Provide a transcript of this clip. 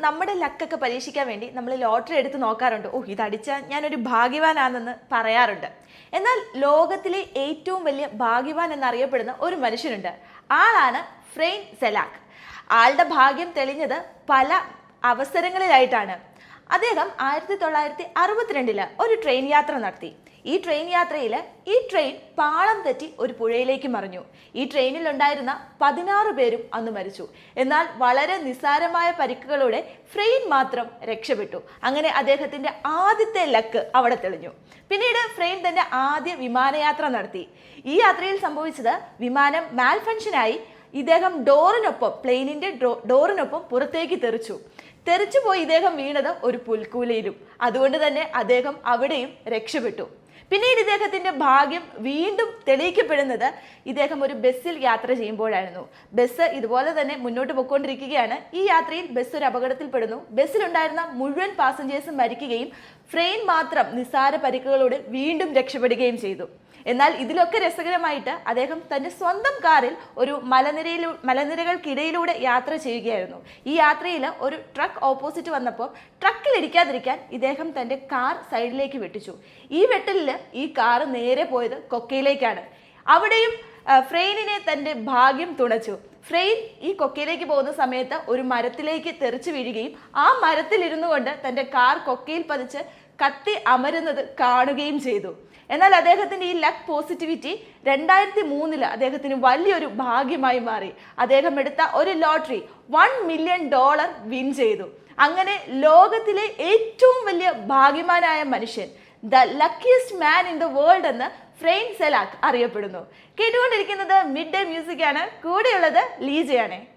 നമ്മുടെ ലക്കൊക്കെ പരീക്ഷിക്കാൻ വേണ്ടി നമ്മൾ ലോട്ടറി എടുത്ത് നോക്കാറുണ്ട്. ഓ ഇതടിച്ചാൽ ഞാനൊരു ഭാഗ്യവാനാണെന്ന് പറയാറുണ്ട്. എന്നാൽ ലോകത്തിലെ ഏറ്റവും വലിയ ഭാഗ്യവാൻ എന്നറിയപ്പെടുന്ന ഒരു മനുഷ്യനുണ്ട്. ആളാണ് ഫ്രെയിൻ സെലാക്ക്. ആളുടെ ഭാഗ്യം തെളിഞ്ഞത് പല അവസരങ്ങളിലായിട്ടാണ്. അദ്ദേഹം ആയിരത്തി തൊള്ളായിരത്തി അറുപത്തിരണ്ടിൽ ഒരു ട്രെയിൻ യാത്ര നടത്തി. ഈ ട്രെയിൻ യാത്രയിൽ ഈ ട്രെയിൻ പാളം തെറ്റി ഒരു പുഴയിലേക്ക് മറിഞ്ഞു. ഈ ട്രെയിനിൽ ഉണ്ടായിരുന്ന പതിനാറ് പേരും അന്ന് മരിച്ചു. എന്നാൽ വളരെ നിസ്സാരമായ പരിക്കുകളോടെ ഫ്രെയിൻ മാത്രം രക്ഷപ്പെട്ടു. അങ്ങനെ അദ്ദേഹത്തിന്റെ ആദ്യത്തെ ലക്ക് അവിടെ തെളിഞ്ഞു. പിന്നീട് ഫ്രെയിൻ തന്റെ ആദ്യ വിമാനയാത്ര നടത്തി. ഈ യാത്രയിൽ സംഭവിച്ചത് വിമാനം മാൽ ഫങ്ഷനായി ഇദ്ദേഹം ഡോറിനൊപ്പം പ്ലെയിനിന്റെ ഡോറിനൊപ്പം പുറത്തേക്ക് തെറിച്ചു. തെറിച്ചുപോയി ഇദ്ദേഹം വീണത് ഒരു പുൽക്കൂലയിലും. അതുകൊണ്ട് തന്നെ അദ്ദേഹം അവിടെയും രക്ഷപ്പെട്ടു. പിന്നീട് ഇദ്ദേഹത്തിന്റെ ഭാഗ്യം വീണ്ടും തെളിയിക്കപ്പെടുന്നത് ഇദ്ദേഹം ഒരു ബസ്സിൽ യാത്ര ചെയ്യുമ്പോഴായിരുന്നു. ബസ് ഇതുപോലെ തന്നെ മുന്നോട്ട് പോയിക്കൊണ്ടിരിക്കുകയാണ്. ഈ യാത്രയിൽ ബസ് ഒരു അപകടത്തിൽപ്പെടുന്നു. ബസ്സിലുണ്ടായിരുന്ന മുഴുവൻ പാസഞ്ചേഴ്സും മരിക്കുകയും ഫ്രെയിൻ മാത്രം നിസ്സാര പരിക്കുകളോട് വീണ്ടും രക്ഷപ്പെടുകയും ചെയ്തു. എന്നാൽ ഇതിലൊക്കെ രസകരമായിട്ട് അദ്ദേഹം തന്റെ സ്വന്തം കാറിൽ ഒരു മലനിരയിൽ മലനിരകൾക്കിടയിലൂടെ യാത്ര ചെയ്യുകയായിരുന്നു. ഈ യാത്രയിൽ ഒരു ട്രക്ക് ഓപ്പോസിറ്റ് വന്നപ്പോൾ ട്രക്കിൽ ഇടിക്കാതിരിക്കാൻ ഇദ്ദേഹം തന്റെ കാർ സൈഡിലേക്ക് വെട്ടിച്ചു. ഈ വെട്ടലിൽ ഈ കാർ നേരെ പോയത് കൊക്കയിലേക്കാണ്. അവിടെയും ഫ്രെയിനിനെ തന്റെ ഭാഗ്യം തുണച്ചു. ഫ്രെയിൻ ഈ കൊക്കയിലേക്ക് പോകുന്ന സമയത്ത് ഒരു മരത്തിലേക്ക് തെറിച്ചു വീഴുകയും ആ മരത്തിലിരുന്നു കൊണ്ട് തന്റെ കാർ കൊക്കയിൽ പതിച്ച് കത്തി അമരുന്നത് കാണുകയും ചെയ്തു. എന്നാൽ അദ്ദേഹത്തിന്റെ ഈ ലക്ക് പോസിറ്റിവിറ്റി രണ്ടായിരത്തി മൂന്നിൽ അദ്ദേഹത്തിന് വലിയൊരു ഭാഗ്യമായി മാറി. അദ്ദേഹം എടുത്ത ഒരു lottery one million dollar win ചെയ്തു. അങ്ങനെ ലോകത്തിലെ ഏറ്റവും വലിയ ഭാഗ്യമാനായ മനുഷ്യൻ the luckiest man in the world എന്ന് ഫ്രെയിൻ സെലാക്ക് അറിയപ്പെടുന്നു. കേട്ടുകൊണ്ടിരിക്കുന്നത് മിഡ് ഡേ മ്യൂസിക് ആണ്. കൂടെയുള്ളത് ലീജയാണ്.